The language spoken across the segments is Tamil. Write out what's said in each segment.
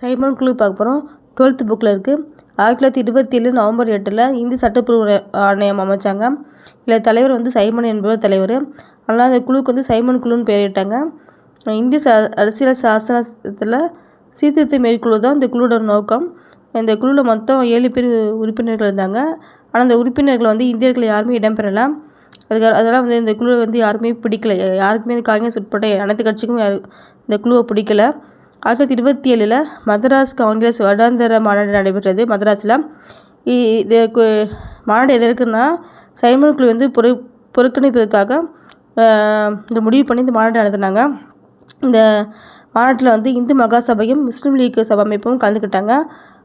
சைமன் குழு பார்க்க போகிறோம் டுவெல்த் புக்கில் இருக்குது ஆயிரத்தி தொள்ளாயிரத்தி இருபத்தி ஏழு நவம்பர் எட்டில் இந்தி சட்டப்பூர்வ ஆணையம் அமைச்சாங்க. இதில் தலைவர் வந்து சைமன் என்பவர் தலைவர். அதனால் அந்த குழுவுக்கு வந்து சைமன் குழுன்னு பெயரிட்டாங்க இந்திய ச அரசியல் சாசனத்தில் சீர்திருத்தம் மேற்கொள்வது தான் இந்த குழுவோட நோக்கம். இந்த குழுவில் மொத்தம் ஏழு பேர் உறுப்பினர்கள் இருந்தாங்க. ஆனால் அந்த உறுப்பினர்கள் வந்து இந்தியர்கள் யாருமே இடம்பெறலை. அதுக்கு அதனால் வந்து இந்த குழுவை வந்து யாருமே பிடிக்கல. யாருக்குமே இந்த காங்கிரஸ் உட்பட அனைத்து கட்சிக்கும் யாரு இந்த குழுவை பிடிக்கல. ஆயிரத்தி தொள்ளாயிரத்தி இருபத்தி ஏழில் மதராஸ் காங்கிரஸ் வருடாந்திர மாநாடு நடைபெற்றது. மதராஸில் இது கு- மாநாடு எதற்குன்னா சைமன் குழு வந்து புற புறக்கணிப்பதற்காக இந்த முடிவு பண்ணி இந்த மாநாடு நடத்தினாங்க. இந்த மாநாட்டில் வந்து இந்து மகாசபையும் முஸ்லீம் லீக் சபை அமைப்பும் கலந்துக்கிட்டாங்க.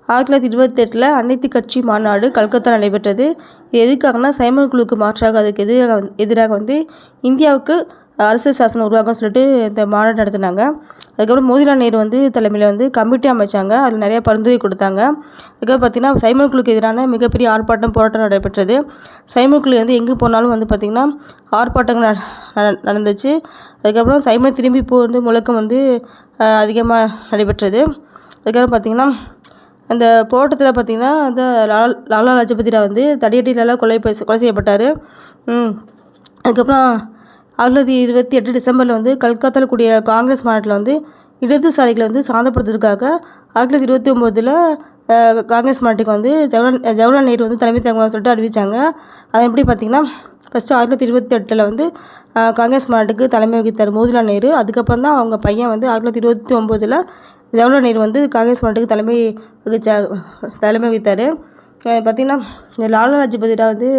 ஆயிரத்தி தொள்ளாயிரத்தி இருபத்தெட்டில் அனைத்து கட்சி மாநாடு கல்கத்தா நடைபெற்றது. இது எதுக்காகனா சைமன் குழுவுக்கு மாற்றாக அதுக்கு எதிராக எதிராக வந்து இந்தியாவுக்கு அரசியல் சாசனம் உருவாக்கம் சொல்லிட்டு இந்த மாநாடு நடத்தினாங்க. அதுக்கப்புறம் மோதிலால் நேரு வந்து தலைமையில் வந்து கமிட்டி அமைச்சாங்க. அதில் நிறைய பரிந்துரை கொடுத்தாங்க. அதுக்கப்புறம் பார்த்திங்கன்னா சைமன் குழுக்கு எதிரான மிகப்பெரிய ஆர்ப்பாட்டம் போராட்டம் நடைபெற்றது. சைமன் குழு வந்து எங்கே போனாலும் வந்து பார்த்திங்கன்னா ஆர்ப்பாட்டங்கள் நடந்துச்சு. அதுக்கப்புறம் சைமன் திரும்பி போ வந்து முழக்கம் வந்து அதிகமாக நடைபெற்றது. அதுக்கப்புறம் பார்த்திங்கன்னா அந்த போராட்டத்தில் பார்த்திங்கன்னா அந்த லால் லாலா லாஜபதி ராவ் வந்து தடியடியிலலாம் கொலை கொலை செய்யப்பட்டார். அதுக்கப்புறம் ஆயிரத்தி இருபத்தி எட்டு டிசம்பரில் வந்து கல்கத்தாவில் கூடிய காங்கிரஸ் மாநாட்டில் வந்து இடதுசாரிகளை வந்து சாந்தப்படுத்துறதுக்காக ஆயிரத்தி தொள்ளாயிரத்தி இருபத்தி ஒம்போதில் காங்கிரஸ் மாநாட்டுக்கு வந்து ஜவஹர்லால் ஜவஹர்லால் நேரு வந்து தலைமை தாங்குவார்னு சொல்லிட்டு அறிவித்தாங்க அது எப்படி பார்த்திங்கன்னா ஃபஸ்ட்டு ஆயிரத்தி தொள்ளாயிரத்தி இருபத்தி எட்டில் வந்து காங்கிரஸ் மாநாட்டுக்கு தலைமை வகித்தார் மோதிலால் நேரு. அதுக்கப்புறம் தான் அவங்க பையன் வந்து ஆயிரத்தி தொள்ளாயிரத்தி இருபத்தி ஒம்போதில் ஜவஹர்லால் நேரு வந்து காங்கிரஸ் மாநாட்டுக்கு தலைமை வகிச்சா தலைமை வகித்தார். பார்த்திங்கன்னா லாலா லஜபதி ராவ் வந்து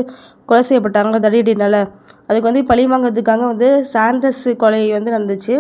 கொலை செய்யப்பட்டாங்களா தடியடினால அதுக்கு வந்து பழி வாங்குறதுக்காக வந்து சாண்டர்ஸு கொலை வந்து நடந்துச்சு.